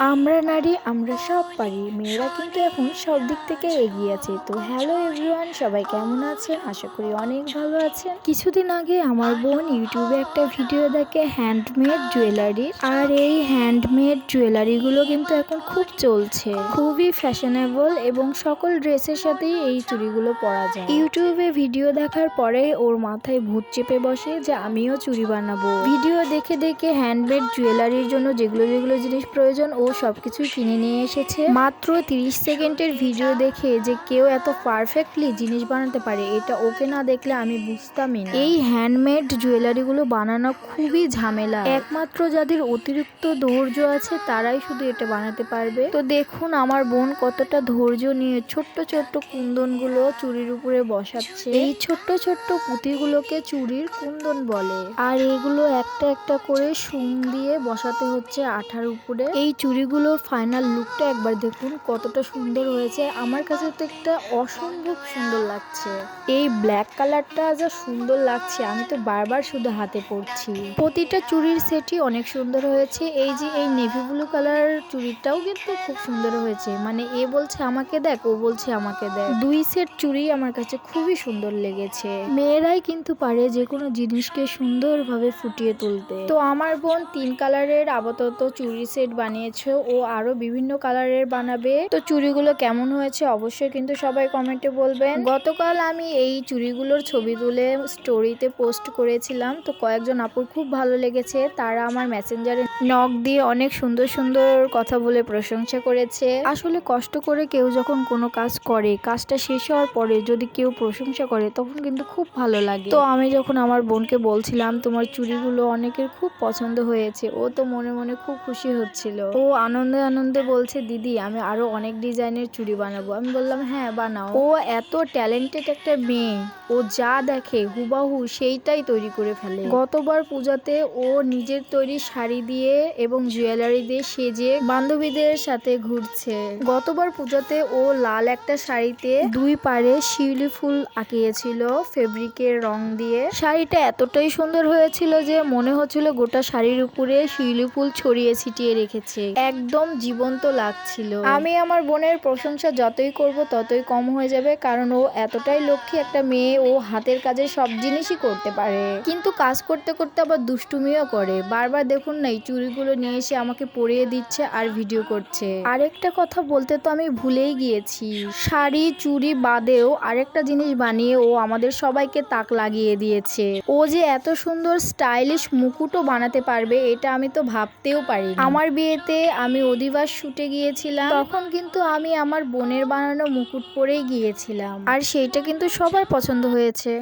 আমরা নারী, আমরা সব পারি। মেয়েরা কিন্তু এখন সব দিক থেকে এগিয়ে আছে। তো হ্যালো এভরিওয়ান সবাই কেমন আছেন? আশা করি অনেক ভালো আছেন। কিছুদিন আগে আমার বোন ইউটিউবে একটা ভিডিও দেখে হ্যান্ডমেড জুয়েলারি আর এই হ্যান্ডমেড জুয়েলারিগুলো কিন্তু এখন খুব চলছে। খুবই ফ্যাশনেবল এবং সকল ড্রেসের সাথেই এই চুড়িগুলো পরা যায়। ইউটিউবে ভিডিও দেখার পরে ওর মাথায় ভূত চেপে বসে যে আমিও চুড়ি বানাবো। ভিডিও দেখে দেখে হ্যান্ডমেড জুয়েলারির জন্য যেগুলো যেগুলো জিনিস প্রয়োজন, ও সবকিছু কিনে নিয়ে এসেছে। মাত্র 30 সেকেন্ডের ভিডিও দেখে যে কেউ এত পারফেক্টলি জিনিস বানাতে পারে এটা ওকে না দেখলে আমি বুঝতামই না। এই হ্যান্ডমেড জুয়েলারিগুলো বানানো খুবই ঝামেলা। একমাত্র যাদের অতিরিক্ত ধৈর্য আছে তারাই শুধু এটা বানাতে পারবে। তো দেখুন আমার বোন কতটা ধৈর্য নিয়ে ছোট্ট ছোট্ট কুন্দনগুলো চুরির উপরে বসাচ্ছে। এই ছোট্ট ছোট্ট পুঁতিগুলোকে চুরির কুন্দন বলে। আর এগুলো একটা একটা করে সুং দিয়ে বসাতে হচ্ছে আঠার উপরে। এই চুড়িগুলোর ফাইনাল লুকটা একবার দেখুন, কতটা সুন্দর হয়েছে। আমার কাছে তো একটা অসম্ভব সুন্দর লাগছে। এই ব্ল্যাক কালারটা যা সুন্দর লাগছে, আমি তো বারবার শুধু হাতে পড়ছি। প্রতিটা চুড়ির সেটই অনেক সুন্দর হয়েছে। এই যে এই নেভি ব্লু কালার চুড়িটাও কিন্তু খুব সুন্দর হয়েছে। মানে এ বলছে আমাকে দেখ, ও বলছে আমাকে দেখ। দুই সেট চুড়ি আমার কাছে খুবই সুন্দর লেগেছে। মেয়েরাই কিন্তু পারে যে কোনো জিনিসকে সুন্দরভাবে ফুটিয়ে তুলতে। তো আমার বোন তিন কালারের আপাতত চুড়ি সেট বানিয়েছে। ও আরও বিভিন্ন কালারের বানাবে। তো চুড়িগুলো কেমন হয়েছে অবশ্যই কিন্তু সবাই কমেন্টে বলবেন। গতকাল আমি এই চুড়িগুলোর ছবি তুলে স্টোরিতে পোস্ট করেছিলাম। তো কয়েকজন আপুর খুব ভালো লেগেছে। তারা আমার মেসেঞ্জারে নক দিয়ে অনেক সুন্দর সুন্দর কথা বলে প্রশংসা করেছে। আসলে কষ্ট করে কেউ যখন কোনো কাজ করে, কাজটা শেষ হওয়ার পরে যদি কেউ প্রশংসা করে, তখন কিন্তু খুব ভালো লাগে। তো আমি যখন আমার বোনকে বলছিলাম, তোমার চুড়িগুলো অনেকের খুব পছন্দ হয়েছে। ও তো মনে মনে খুব খুশি হচ্ছিল। ও আনন্দে আনন্দে বলছে, দিদি, আমি আরও অনেক ডিজাইনের চুড়ি বানাবো। আমি বললাম হ্যাঁ বানাও। ও এত ট্যালেন্টেড একটা মেয়ে, ও যা দেখে, হুবাহু সেইটাই তৈরি করে ফেলে। গতবার পূজাতে ও নিজের তৈরি শাড়ি দিয়ে এবং জুয়েলারি দিয়ে সেজে বান্ধবীদের সাথে ঘুরছে। গতবার পূজাতে ও লাল একটা শাড়িতে দুই পারে শিউলি ফুল আঁকিয়েছিল, ফেব্রিকের রং দিয়ে। শাড়িটা এতটাই সুন্দর হয়েছিল যে মনে হচ্ছিল গোটা শাড়ির উপরে শিউলি ফুল ছড়িয়ে ছিটিয়ে রেখেছে। একদম জীবন্ত লাগছিল। আমি আমার বোনের প্রশংসা যতই করব ততই কম হয়ে যাবে কারণ ও এতটাই লক্ষ্মী একটা মেয়ে ও হাতের কাজে সব জিনিসই করতে পারে। কিন্তু কাজ করতে করতে আবার দুষ্টুমিও করে। বারবার দেখুন না এই চুড়িগুলো নিয়ে এসে আমাকে পরিয়ে দিচ্ছে আর ভিডিও করছে। আরেকটা কথা বলতে তো আমি ভুলেই গিয়েছি। শাড়ি চুড়ি বাদেও আরেকটা জিনিস বানিয়ে ও আমাদের সবাইকে তাক লাগিয়ে দিয়েছে। ও যে এত সুন্দর স্টাইলিশ মুকুটও বানাতে পারবে এটা আমি তো ভাবতেও পারি আমার বিয়েতে আমি অধিবাস শুটে গিয়েছিলাম, তখন কিন্তু আমি আমার বোনের বানানো মুকুট পরেই গিয়েছিলাম। আর সেইটা কিন্তু সবার পছন্দ হয়েছে।